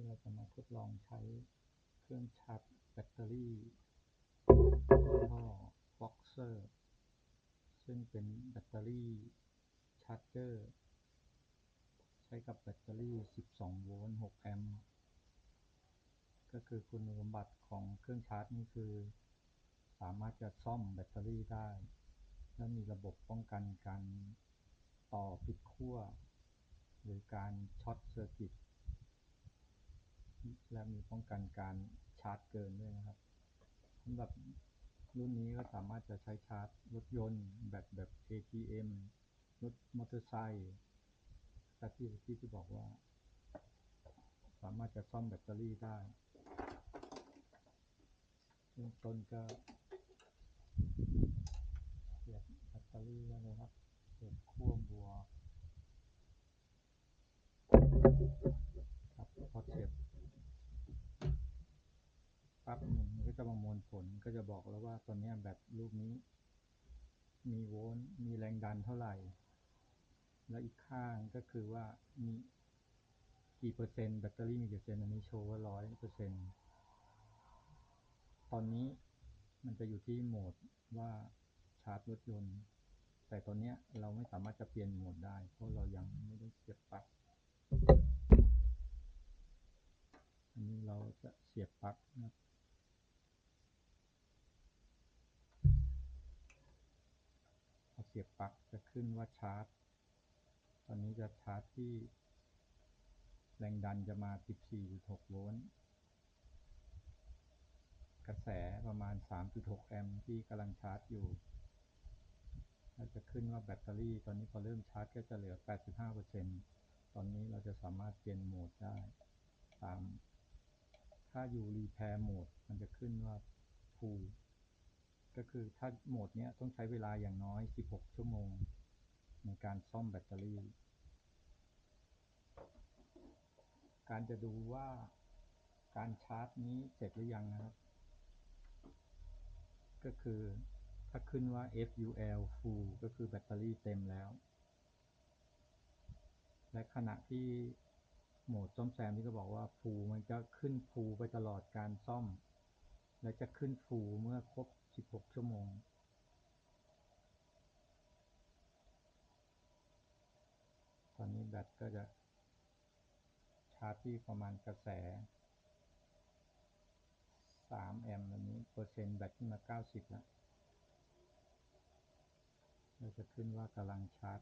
นี้เราจะมาทดลองใช้เครื่องชาร์จแบตเตอรี่ยี่ห้อ Boxer ซึ่งเป็นแบตเตอรี่ชาร์จเจอร์ ใช้กับแบตเตอรี่ 12 โวลต์ 6 แอมป์ ก็คือคุณสมบัติของเครื่องชาร์จนี่คือ สามารถจะซ่อมแบตเตอรี่ได้ และมีระบบป้องกันการต่อผิดขั้ว หรือการช็อตเซอร์กิต และมีป้องกันการชาร์จเกินด้วยนะครับสำหรับรุ่นนี้ก็สามารถจะใช้ชาร์จรถยนต์แบตแบบ ATM รถมอเตอร์ไซค์และที่ที่จะบอกว่า สามารถจะซ่อมแบตเตอรี่ได้เบื้องต้นก็เสียบแบตเตอรี่ได้เลยครับ เสียบขั้วบวกครับพอเสียบปั๊บหนึ่ง มันก็จะประมวลผลก็จะบอกแล้วว่าตอนนี้แบตลูกนี้ มีโวลต์มีแรงดันเท่าไหร่ และอีกข้างก็คือว่ามีกี่เปอร์เซ็นต์แบตเตอรี่มีกี่เปอร์เซ็นต์อันนี้โชว์ว่าร้อยเปอร์เซ็นต์ตอนนี้มันจะอยู่ที่โหมดว่าชาร์จรถยนต์ แต่ตอนนี้เราไม่สามารถจะเปลี่ยนโหมดได้ เพราะเรายังไม่ได้เสียบปลั๊กอันนี้เราจะเสียบปลั๊กนะครับพอเสียบ ปลั๊กจะขึ้นว่าชาร์จ ตอนนี้จะชาร์จที่ แรงดันจะมา 14.6 โวลต์ กระแสประมาณ 3.6 แอมป์ที่กำลังชาร์จอยู่แล้วจะขึ้นว่าแบตเตอรี่ ตอนนี้พอเริ่มชาร์จก็จะเหลือ 85%ตอนนี้เราจะสามารถเปลี่ยนโหมดได้ ตาม ถ้าอยู่ repair โหมด มันจะขึ้นว่า full ก็คือถ้าโหมดนี้ต้องใช้เวลาอย่างน้อย 16 ชั่วโมง ในการซ่อมแบตเตอรี่ การจะดูว่าการชาร์จนี้เสร็จหรือยังนะครับ ก็คือถ้าขึ้นว่า FUL full ก็คือแบตเตอรี่เต็มแล้ว และขณะที่โหมดซ่อมแซมที่เขาบอกว่า full มันจะขึ้น full ไปตลอดการซ่อม และจะขึ้น full เมื่อครบ 16ชั่วโมง ตอนนี้แบตก็จะชาร์จที่ประมาณกระแส3แอมป์แบบนี้ เปอร์เซ็นต์แบตขึ้นมา90แล้วเราจะขึ้นว่ากำลังชาร์จ